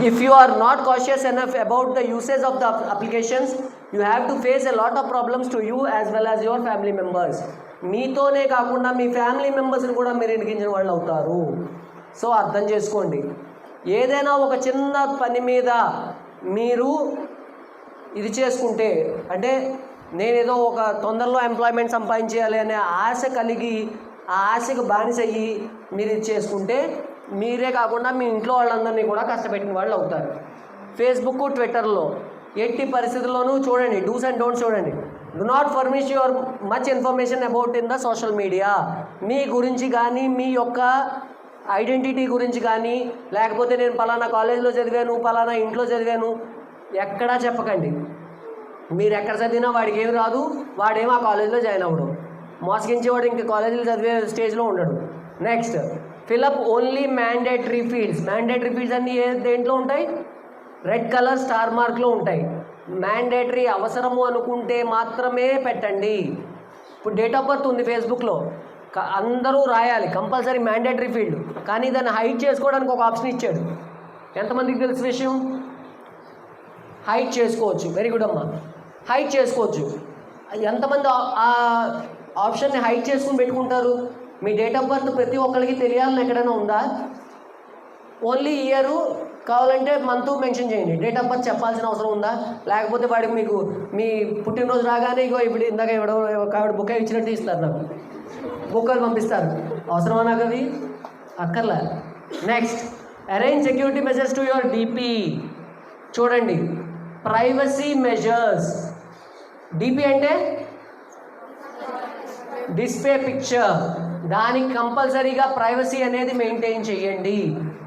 if you are not cautious enough about the usage of the applications you have to face a lot of problems to you as well as your family members మీతోనే కాకుండా మీ family మెంబర్స్ని కూడా మీరు ఇరికించిన వాళ్ళు అవుతారు so అర్థం చేసుకోండి ఏదైనా ఒక చిన్న పని మీద మీరు ఇది చేసుకుంటే అంటే నేనేదో ఒక తొందరలో ఎంప్లాయ్మెంట్ సంపాదించేయాలి అనే ఆశ కలిగి ఆ ఆశకు బానిస అయ్యి మీరు ఇది చేసుకుంటే మీరే కాకుండా మీ ఇంట్లో వాళ్ళందరినీ కూడా కష్టపెట్టిన వాళ్ళు అవుతారు. ఫేస్బుక్ ట్విట్టర్లో ఎట్టి పరిస్థితుల్లోనూ చూడండి డూస్ అండ్ డోంట్స్ చూడండి. Do not furnish your much information about in the social media మీ గురించి కానీ మీ యొక్క ఐడెంటిటీ గురించి కానీ లేకపోతే నేను పలానా కాలేజీలో చదివాను పలానా ఇంట్లో చదివాను ఎక్కడా చెప్పకండి. మీరు ఎక్కడ చదివినా వాడికి ఏమి రాదు వాడేమో ఆ కాలేజీలో జాయిన్ అవ్వడం. మోసగించేవాడు ఇంక కాలేజీలో చదివే స్టేజ్లో ఉండడు. Next fill up only mandatory fields mandatory fields అన్ని ఏ దేంట్లో ఉంటాయి? రెడ్ కలర్ స్టార్ మార్క్లో ఉంటాయి. మ్యాండేటరీ అవసరము అనుకుంటే మాత్రమే పెట్టండి. ఇప్పుడు డేట్ ఆఫ్ బర్త్ ఉంది ఫేస్బుక్లో క- అందరూ రాయాలి. కంపల్సరీ మ్యాండేటరీ ఫీల్డ్ కానీ దాన్ని హైట్ చేసుకోవడానికి ఒక ఆప్షన్ ఇచ్చాడు. ఎంతమందికి తెలిసిన విషయం? హైట్ చేసుకోవచ్చు. వెరీ గుడ్ అమ్మా. హైట్ చేసుకోవచ్చు. ఎంతమంది ఆ- ఆప్షన్ని హైట్ చేసుకుని పెట్టుకుంటారు? మీ డేట్ ఆఫ్ బర్త్ ప్రతి ఒక్కరికి తెలియాలని ఎక్కడైనా ఉందా? ఓన్లీ ఇయరు కావాలంటే మంత్ మెన్షన్ చేయండి. డేట్ ఆఫ్ బర్త్ చెప్పాల్సిన అవసరం ఉందా? లేకపోతే వాడికి మీకు మీ పుట్టినరోజు రాగానే ఇగో ఇప్పుడు ఇందాక ఎవడో ఒక ఆవిడ బుక్ ఇచ్చినట్టు ఇస్తారు నాకు. బుక్కలు పంపిస్తారు. అవసరమా నాకు అవి? అక్కర్లే. Next arrange security measures to your DP చూడండి. ప్రైవసీ మెజర్స్ డిపి అంటే? డిస్ప్లే పిక్చర్ దానికి కంపల్సరీగా ప్రైవసీ అనేది మెయింటైన్ చేయండి.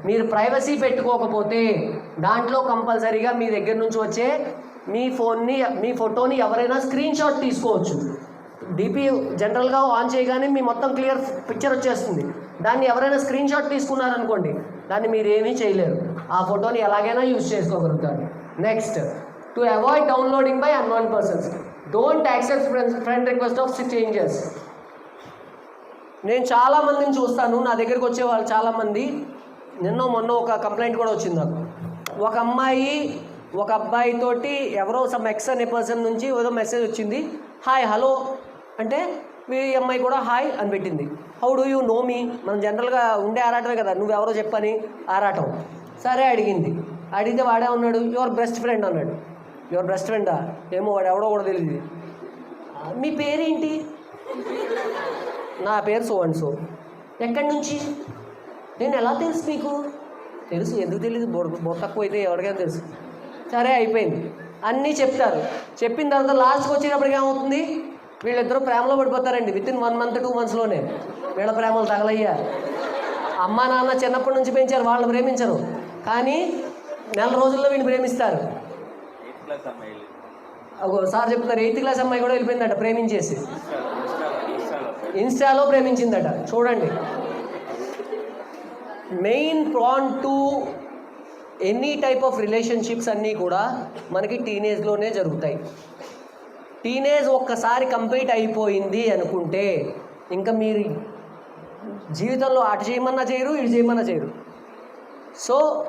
మీరు ప్రైవసీ పెట్టుకోకపోతే దాంట్లో కంపల్సరీగా మీ దగ్గర నుంచి వచ్చే మీ ఫోన్ని మీ ఫోటోని ఎవరైనా స్క్రీన్ షాట్ తీసుకోవచ్చు. డిపి జనరల్గా ఆన్ చేయగానే మీ మొత్తం క్లియర్ పిక్చర్ వచ్చేస్తుంది. దాన్ని ఎవరైనా స్క్రీన్ షాట్ తీసుకున్నారనుకోండి దాన్ని మీరు ఏమీ చేయలేరు. ఆ ఫోటోని ఎలాగైనా యూజ్ చేసుకోగలుగుతారు. Next to avoid downloading by unknown persons. Don't accept friend friend request of changes. నేను చాలా మందిని చూస్తాను. నా దగ్గరికి వచ్చే వాళ్ళు చాలామంది నిన్న మొన్న ఒక కంప్లైంట్ కూడా వచ్చింది నాకు. ఒక అమ్మాయి ఒక అబ్బాయి తోటి ఎవరో సమ్ ఎక్స్ అనే పర్సన్ నుంచి ఏదో మెసేజ్ వచ్చింది. హాయ్ హలో అంటే మీ అమ్మాయి కూడా హాయ్ అని పెట్టింది. How do you know me మనం జనరల్గా ఉండే ఆరాటమే కదా. నువ్వెవరో చెప్పని ఆరాటం. సరే అడిగింది. అడిగితే వాడే ఉన్నాడు. యువర్ బెస్ట్ ఫ్రెండ్ అన్నాడు. యువర్ బెస్ట్ ఫ్రెండా ఏమో వాడు ఎవడో కూడా తెలియదు మీ పేరేంటి? నా పేరు సో అండ్ సో ఎక్కడి నుంచి? నేను ఎలా తెలుసు మీకు తెలుసు ఎందుకు తెలియదు బొడ బొ తక్కువ అయితే ఎవరికైనా తెలుసు. సరే అయిపోయింది. అన్నీ చెప్తారు. చెప్పిన తర్వాత లాస్ట్కి వచ్చేటప్పటికి ఏమవుతుంది? వీళ్ళిద్దరూ ప్రేమలో పడిపోతారండి. With in one month two మంత్స్లోనే వీళ్ళ ప్రేమలు తగలయ్యా. అమ్మా నాన్న చిన్నప్పటి నుంచి పెంచారు. వాళ్ళు ప్రేమించరు. కానీ నెల రోజుల్లో వీడిని ప్రేమిస్తారు. సార్ చెప్తున్నారు ఎయిత్ క్లాస్ అమ్మాయి కూడా వెళ్ళిపోయిందట ప్రేమించేసి. ఇన్స్టాలో ప్రేమించిందట. చూడండి. Main prone to any type of relationships అన్నీ కూడా మనకి టీనేజ్లోనే జరుగుతాయి. టీనేజ్ ఒక్కసారి కంప్లీట్ అయిపోయింది అనుకుంటే ఇంకా మీరు జీవితంలో అటు చేయమన్నా చేయరు ఇటు చేయమన్నా చేయరు. సో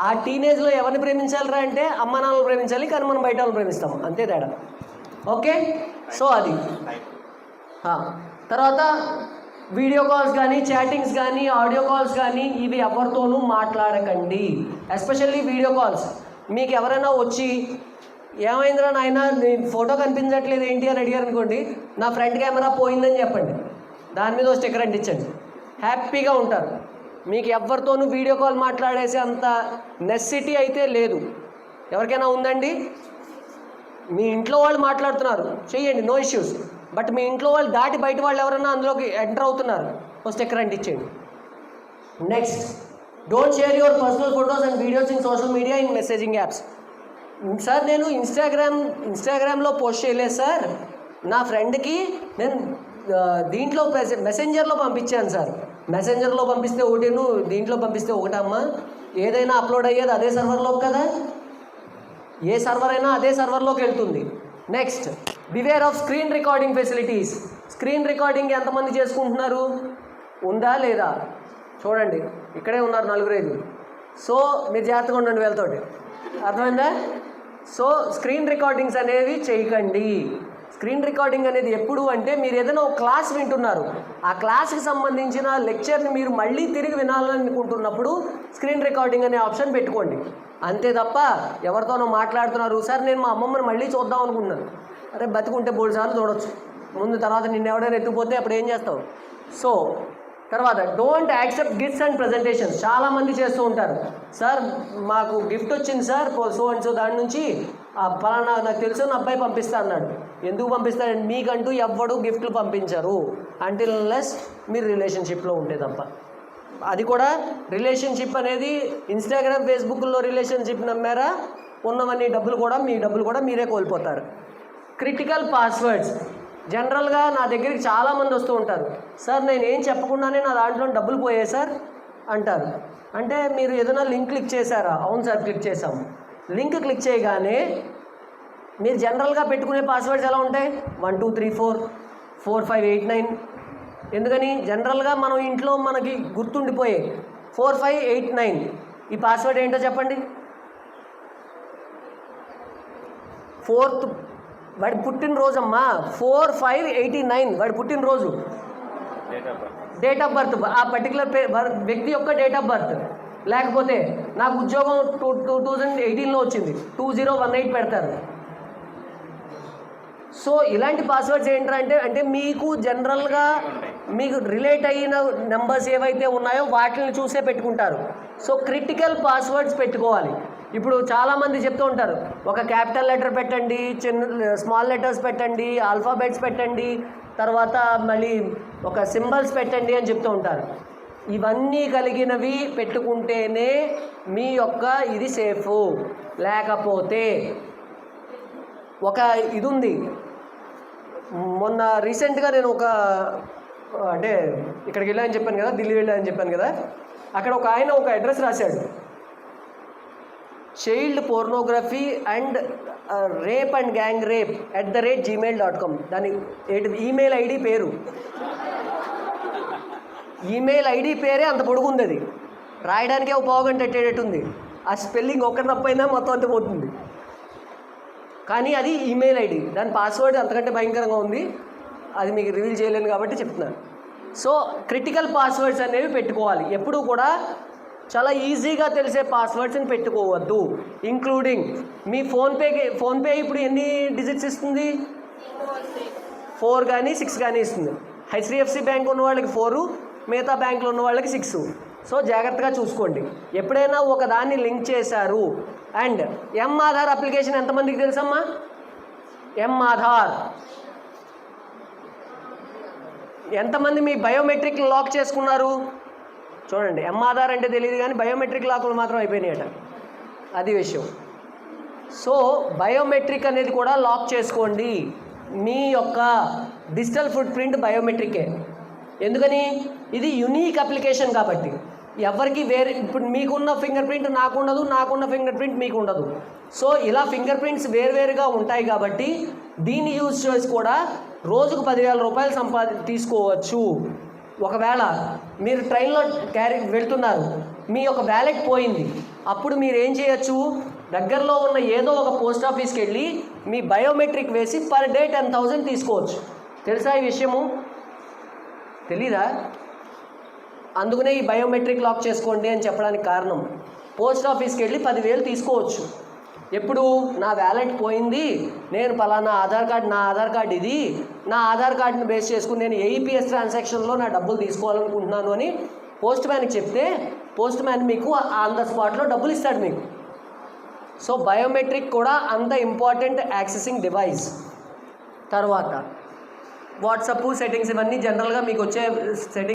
ఆ టీనేజ్లో ఎవరిని ప్రేమించాలిరా అంటే అమ్మ నాన్నలు ప్రేమించాలి కానీ మనం బయట వాళ్ళు ప్రేమిస్తాం. అంతే తేడా. ఓకే? సో అది. తర్వాత వీడియో కాల్స్ కానీ చాటింగ్స్ కానీ ఆడియో కాల్స్ కానీ ఇవి ఎవరితోనూ మాట్లాడకండి. Especially video calls. మీకు ఎవరైనా వచ్చి ఏమైందిరా నాయన ఫోటో కనిపించట్లేదు ఏంటి? అని అడిగారు అనుకోండి నా ఫ్రంట్ కెమెరా పోయిందని చెప్పండి. దాని మీద ఒక స్టిక్కర్ అంటించండి. హ్యాపీగా ఉంటారు. మీకు ఎవరితోనూ వీడియో కాల్ మాట్లాడేసే అంత నెస్సిటీ అయితే లేదు. ఎవరికైనా ఉందండి? మీ ఇంట్లో వాళ్ళు మాట్లాడుతున్నారు. చెయ్యండి నో ఇష్యూస్ బట్ మీ ఇంట్లో వాళ్ళు దాటి బయట వాళ్ళు ఎవరైనా అందులోకి ఎంటర్ అవుతున్నారు. ఫస్ట్ స్టిక్కర్ ఇచ్చేయండి. Next don't share your personal photos and videos in social media in messaging apps sir నేను ఇన్స్టాగ్రామ్ ఇన్స్టాగ్రామ్లో పోస్ట్ చేయలేదు సార్ నా ఫ్రెండ్కి నేను దీంట్లో మెసెంజర్లో పంపించాను సార్ మెసెంజర్లో పంపిస్తే ఒకటిను దీంట్లో పంపిస్తే ఒకటమ్మా ఏదైనా అప్లోడ్ అయ్యేది అదే సర్వర్లో కదా? ఏ సర్వర్ అయినా అదే సర్వర్లోకి వెళ్తుంది. Next beware of screen recording facilities screen recording ఎంతమంది చేసుకుంటున్నారు? ఉందా లేదా? చూడండి ఇక్కడే ఉన్నారు నలుగురు ఐదు సో మీరు జాగ్రత్తగా ఉండండి వీళ్ళతోటి. అర్థమైందా? సో స్క్రీన్ రికార్డింగ్స్ అనేవి చేయకండి. స్క్రీన్ రికార్డింగ్ అనేది ఎప్పుడు అంటే మీరు ఏదైనా ఒక క్లాస్ వింటున్నారు. ఆ క్లాస్కి సంబంధించిన లెక్చర్ని మీరు మళ్ళీ తిరిగి వినాలనుకుంటున్నప్పుడు స్క్రీన్ రికార్డింగ్ అనే ఆప్షన్ పెట్టుకోండి. అంతే తప్ప ఎవరితోనో మాట్లాడుతున్నారు. సార్ నేను మా అమ్మమ్మని మళ్ళీ చూద్దాం అనుకుంటున్నాను అరే బతికుంటే మూడు సార్లు చూడొచ్చు. ముందు తర్వాత నిన్న ఎవడైనా ఎత్తుకుపోతే అప్పుడు ఏం చేస్తావు? సో తర్వాత don't accept gifts and presentations చాలామంది చేస్తూ ఉంటారు. సార్ మాకు గిఫ్ట్ వచ్చింది సార్ సో అండ్ సో దాని నుంచి పలానా నాకు తెలిసిన అబ్బాయి పంపిస్తా అన్నాడు. ఎందుకు పంపిస్తాడండి మీకంటూ ఎవ్వడు గిఫ్ట్లు పంపించరు. అంటిల్ లెస్ మీరు రిలేషన్షిప్లో ఉంటే తప్ప అది కూడా రిలేషన్షిప్ అనేది ఇన్స్టాగ్రామ్ ఫేస్బుక్లో రిలేషన్షిప్ నమ్మారా? ఉన్నవన్నీ డబ్బులు కూడా మీ డబ్బులు కూడా మీరే కోల్పోతారు. క్రిటికల్ పాస్వర్డ్స్ జనరల్గా నా దగ్గరికి చాలామంది వస్తూ ఉంటారు. సార్ నేను ఏం చెప్పకుండానే నా దాంట్లో డబ్బులు పోయాయి సార్ అంటారు. అంటే మీరు ఏదైనా లింక్ క్లిక్ చేశారా? అవును సార్ క్లిక్ చేసాము లింక్ క్లిక్ చేయగానే మీరు జనరల్గా పెట్టుకునే పాస్వర్డ్స్ ఎలా ఉంటాయి? One two three four four five eight nine. ఎందుకని? జనరల్గా మనం ఇంట్లో మనకి గుర్తుండిపోయే ఫోర్ ఫైవ్ ఎయిట్ నైన్. ఈ పాస్వర్డ్ ఏంటో చెప్పండి? ఫోర్త్ వాడి పుట్టినరోజు అమ్మా ఫోర్ ఫైవ్ ఎయిటీ నైన్. వాడి పుట్టినరోజు. Date of birth date of birth ఆ పర్టికులర్ వ్యక్తి యొక్క డేట్ ఆఫ్ బర్త్ లేకపోతే నాకు ఉద్యోగం టూ టూ థౌజండ్ ఎయిటీన్లో వచ్చింది. టూ జీరో వన్ ఎయిట్ పెడతారు. సో ఇలాంటి పాస్వర్డ్స్ ఏంటంటే అంటే మీకు జనరల్గా మీకు రిలేట్ అయిన నెంబర్స్ ఏవైతే ఉన్నాయో వాటిని చూసే పెట్టుకుంటారు. సో క్రిటికల్ పాస్వర్డ్స్ పెట్టుకోవాలి. ఇప్పుడు చాలామంది చెప్తూ ఉంటారు ఒక క్యాపిటల్ లెటర్ పెట్టండి చిన్న స్మాల్ లెటర్స్ పెట్టండి ఆల్ఫాబెట్స్ పెట్టండి తర్వాత మళ్ళీ ఒక సింబల్స్ పెట్టండి అని చెప్తూ ఉంటారు. ఇవన్నీ కలిగినవి పెట్టుకుంటేనే మీ యొక్క ఇది సేఫ్. లేకపోతే ఒక ఇది ఉంది మొన్న రీసెంట్గా నేను ఒక అంటే ఇక్కడికి వెళ్ళానని చెప్పాను కదా ఢిల్లీ వెళ్ళానని చెప్పాను కదా అక్కడ ఒక ఆయన ఒక అడ్రస్ రాశాడు. Child pornography and rape and gang rape at the rate Gmail dot com. దాని ఏంటిది? ఈమెయిల్ ఐడి పేరు. ఈమెయిల్ ఐడి పేరే అంత పొడుగుంది అది రాయడానికే ఒక పావుగంట ఎట్టేటట్టు ఉంది ఆ స్పెల్లింగ్ ఒక్కటి తప్పైనా మొత్తం అంత పోతుంది. కానీ అది ఈమెయిల్ ఐడి. దాని పాస్వర్డ్ అంతకంటే భయంకరంగా ఉంది. అది మీకు రివీల్ చేయలేను కాబట్టి చెప్తున్నాను సో క్రిటికల్ పాస్వర్డ్స్ అనేవి పెట్టుకోవాలి. ఎప్పుడూ కూడా చాలా ఈజీగా తెలిసే పాస్వర్డ్స్ని పెట్టుకోవద్దు. ఇంక్లూడింగ్ మీ ఫోన్పేకి ఫోన్పే ఇప్పుడు ఎన్ని డిజిట్స్ ఇస్తుంది? ఫోర్ కానీ సిక్స్ కానీ ఇస్తుంది. హెచ్డిఎఫ్సి బ్యాంక్ ఉన్న వాళ్ళకి ఫోరు మిగతా బ్యాంకులో ఉన్న వాళ్ళకి సిక్స్ సో జాగ్రత్తగా చూసుకోండి. ఎప్పుడైనా ఒక దాన్ని లింక్ చేశారు అండ్ ఎం ఆధార్ అప్లికేషన్ ఎంతమందికి తెలుసమ్మా? ఎం ఆధార్ ఎంతమంది మీ బయోమెట్రిక్ లాక్ చేసుకున్నారు? చూడండి ఎం ఆధార్ అంటే తెలియదు కానీ బయోమెట్రిక్ లాకులు మాత్రం అయిపోయినాయట. అది విషయం. సో బయోమెట్రిక్ అనేది కూడా లాక్ చేసుకోండి. మీ యొక్క డిజిటల్ ఫుట్ ప్రింట్ బయోమెట్రికే ఎందుకని? ఇది యునీక్ అప్లికేషన్ కాబట్టి. ఎవరికి వేరే ఇప్పుడు మీకున్న ఫింగర్ ప్రింట్ నాకు ఉండదు నాకున్న ఫింగర్ ప్రింట్ మీకు ఉండదు సో ఇలా ఫింగర్ ప్రింట్స్ వేరువేరుగా ఉంటాయి కాబట్టి దీన్ని యూజ్ చేసి కూడా రోజుకు పదివేల రూపాయలు సంపాది తీసుకోవచ్చు. ఒకవేళ మీరు ట్రైన్లో క్యారీ వెళ్తున్నారు మీ యొక్క వ్యాలెట్ పోయింది అప్పుడు మీరు ఏం చేయొచ్చు? దగ్గరలో ఉన్న ఏదో ఒక పోస్ట్ ఆఫీస్కి వెళ్ళి మీ బయోమెట్రిక్ వేసి పర్ డే టెన్ థౌజండ్ తీసుకోవచ్చు. తెలుసా ఈ విషయము? తెలీదా? అందుకనే ఈ బయోమెట్రిక్ లాక్ చేసుకోండి అని చెప్పడానికి కారణం పోస్ట్ ఆఫీస్కి వెళ్ళి పదివేలు తీసుకోవచ్చు. ఎప్పుడు? నా వ్యాలెట్ పోయింది నేను పలానా ఆధార్ కార్డ్ నా ఆధార్ కార్డ్ ఇది నా ఆధార్ కార్డుని బేస్ చేసుకుని నేను ఏఈపిఎస్ ట్రాన్సాక్షన్లో నా డబ్బులు తీసుకోవాలనుకుంటున్నాను అని పోస్ట్ మ్యాన్కి చెప్తే పోస్ట్ మ్యాన్ మీకు ఆన్ ద స్పాట్లో డబ్బులు ఇస్తాడు మీకు. సో బయోమెట్రిక్ కూడా అంత ఇంపార్టెంట్ యాక్సెసింగ్ డివైస్. తర్వాత వాట్సప్ సెట్టింగ్స్ ఇవన్నీ జనరల్గా మీకు వచ్చే సెట్టింగ్